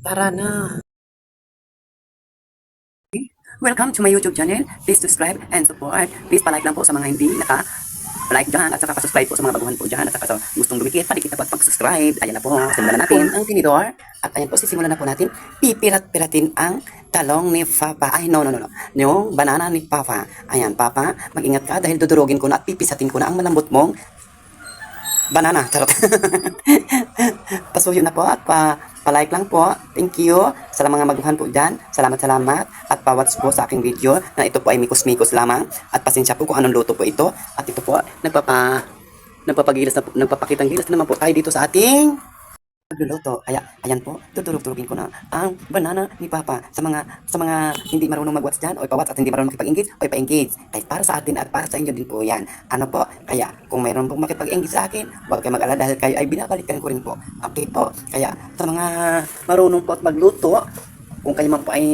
Tara na. Welcome to my YouTube channel. Please subscribe and support. Please palike lang po sa mga hindi naka like dyan at saka pa-subscribe po sa mga baguhan po dyan at saka sa gustong dumikit, padikit na po at pag-subscribe. Ayan na po, simulan na natin ang tinidor. At ayan po, sisimulan na po natin. Pipirat-piratin ang talong ni Papa. Ay, no, no, no, no. Yung banana ni Papa. Ayan, Papa, mag-ingat ka dahil dudurugin ko na at pipisatin ko na ang malambot mong banana. Charot. Pasuyo na po at pa, pa-like lang po. Thank you sa mga maguhan po dyan. Salamat, salamat. At pa-watch po sa aking video na ito po ay mikos-mikos lamang. At pasensya po kung anong luto po ito. At ito po, nagpapa, nagpapagilas na po, nagpapakitang gilas na naman po tayo dito sa ating nagluluto. Kaya, ayan po, tutulog-tulogin ko na ang banana ni Papa sa mga sa mga hindi marunong mag-watch dyan, o pa-watch at hindi marunong makipag-engage, o pa-engage. Kahit para sa atin at para sa inyo din po yan. Ano po, kaya kung mayroon pong makipag-engage sa akin, huwag kayo mag-alala dahil kayo ay binabalikan ko rin po. Okay po, kaya sa mga marunong po at magluto, kung kayo man po ay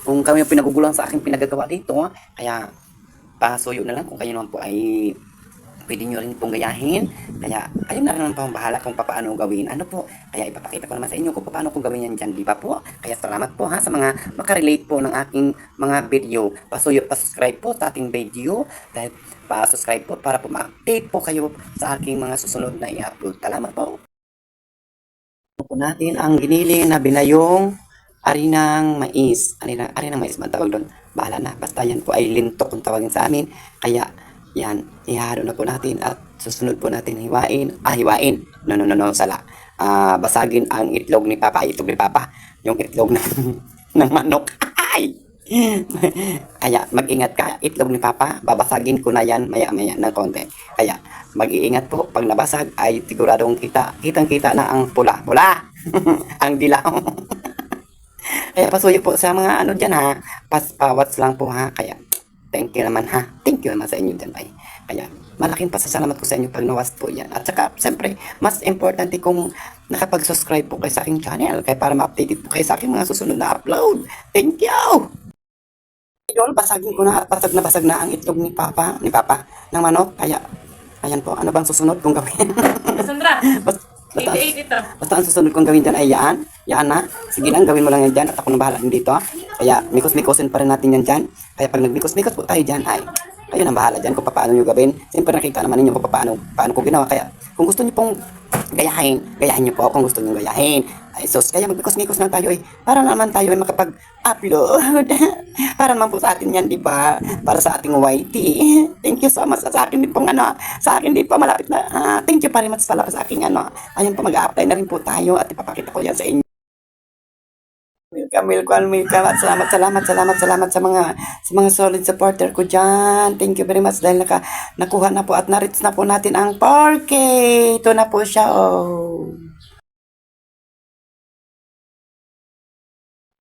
kung kayo yung pinagugulang sa aking pinagagawa dito, kaya pasuyo na lang kung kayo naman po ay pwede nyo rin pong gayahin. Kaya, ayun na rin naman po ang bahala kung paano gawin. Ano po, kaya ipapakita ko naman sa inyo kung paano kong gawin yan dyan, di ba po? Kaya salamat po ha sa mga makarelate po ng aking mga video. Pasuyo, pasubscribe po sa ating video. Dahil pa-subscribe po para po ma-update po kayo sa aking mga susunod na i-upload. Salamat po. Ano po natin ang giniling na binayong arinang mais. Arinang, arinang mais man tawag doon. Bahala na. Basta yan po ay linto kung tawagin sa amin. Kaya, yan, ihalo na po natin at susunod po natin hiwain. Ah, hiwain. No, no, no, no, sala. Ah, basagin ang itlog ni Papa. Itlog ni Papa. Yung itlog ng, ng manok. Ay! Kaya, mag-ingat ka. Itlog ni Papa, babasagin ko na yan maya-maya ng konti. Kaya, mag-iingat po. Pag nabasag, ay siguradong kita. Kitang-kita na ang pula. Pula! ang dilaw. Kaya pasuyo po sa mga ano dyan ha. Paspawats lang po ha. Kaya thank you naman ha. Thank you naman sa inyo dyan ay. Kaya malaking pasasalamat ko sa inyo pag nawas po yan. At saka siyempre mas importante kung nakapag-subscribe po kayo sa aking channel. Kaya para ma-update po kayo sa aking mga susunod na upload. Thank you! Idol, basagin ko na at basag na basag na ang itlog ni Papa, ni Papa ng manok. Kaya, ayan po, ano bang susunod kong gawin? Sandra, basta, 88 ito. Basta ang susunod kong gawin dyan ay yan. Yan na. Sige lang, gawin mo lang yan dyan. At ako na bahala din dito. Kaya mikos-mikosin pa rin natin yan dyan. Kaya pag nagmikos-mikos po tayo dyan, ay kayo na bahala dyan kung paano nyo gawin. Siyempre nakita naman ninyo kung paano, paano ko ginawa. Kaya kung gusto nyo pong gayahin, gayahin nyo po kung gusto nyo gayahin. Ay sus, kaya magmikos-mikos na tayo eh. Para naman tayo ay makapag-upload. para naman po sa atin yan, di ba? Para sa ating YT. Thank you so much sa akin din pong ano. Sa akin din po malapit na. ah, thank you very much pala sa aking ano. Ayun po, mag-a-apply na rin po tayo at ipapakita ko yan sa inyo. Welcome, welcome. At salamat, salamat, salamat, salamat sa mga sa mga solid supporter ko dyan. Thank you very much dahil naka, nakuha na po at na-reach na po natin ang 4K. Ito na po siya, oh.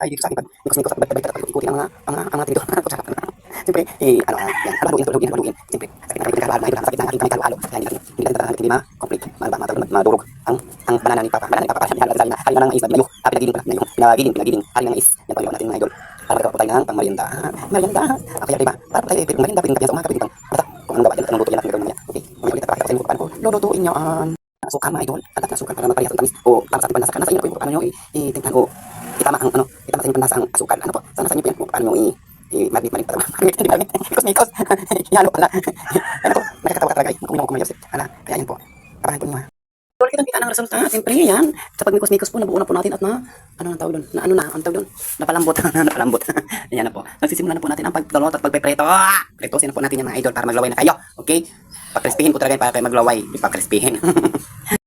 Ay, dito sa akin, pag nikos-nikos at balik-balik at ikutin ang mga, ang mga, ang mga tinidor ko sa Siyempre, eh, ano, ah, yan, alaluin, tuloyin, alaluin. Siyempre, sakit na kayo, na ito, sakit na aking kamay kalwalo. Kaya hindi natin, hindi natin tatangalit, hindi ma-complete, ma- ma- madurog ang, ang banana ni Papa. Banana ni Papa, halaga sa na, hari na ng is, binayo, ah, pinagiling pala, binayo, pinagiling, pinagiling, hari ng is. Yan po, yun natin idol. Para magkaroon po tayo ng pang merienda. Ah, kaya diba, para po tayo, eh, merienda, pwedeng tayo sa umaga, pwedeng pang, basta, kung anong gawa, yan, luto yan natin gagawin niya. Okay, mamaya ulit, papakita ko sa inyo kung paano ko niyo suka mga idol. Ang suka para maparehas ang tamis. O, para sa ating panlasa, nasa inyo po yung kung paano nyo i- itingnan o itama ang ano, itama sa inyo panlasa ang asukal. Ano po, sana sa inyo po yan kung paano nyo i- i- magnit magnit para magnit di magnit mikos yan pala ano po nakakatawa ka talaga eh kuminaw ko mayosip ala kaya yan po parahan po niyo ha Tuloy kitang kita ng resulta. Siyempre yan. Sa pagmikos-mikos po, nabuo na po natin at na, ano ang tawag doon? Na ano na, ang tawag doon? Napalambot. Napalambot. Ayan na po. Nagsisimulan na po natin ang pagtulot at pagpepreto. Ah! Pretosin na po natin yung mga idol para maglaway na kayo. Okay? Pagkrispihin po talaga para kayo maglaway. Di pa krispihin.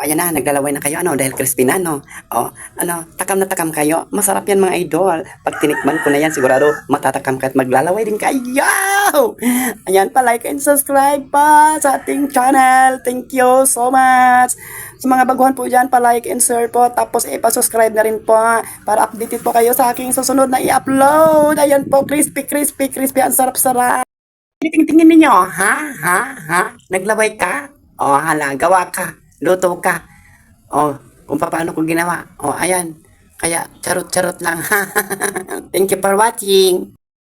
O, ayan na, naglalaway na kayo, ano, dahil crispy na, no? O, ano, takam na takam kayo. Masarap yan, mga idol. Pag tinikman ko na yan, sigurado matatakam ka at maglalaway din kayo. Ayan pa, like and subscribe pa sa ating channel. Thank you so much. Sa mga baguhan po dyan, pa-like and share po. Tapos, ipa-subscribe na rin po para updated po kayo sa aking susunod na i-upload. Ayan po, crispy, crispy, crispy. Ang sarap-sarap. Tingin ninyo, ha? Ha? Ha? Naglaway ka? O, hala, gawa ka. Luto ka. O, kung paano ko ginawa. O, ayan. Kaya, charot-charot lang. Thank you for watching.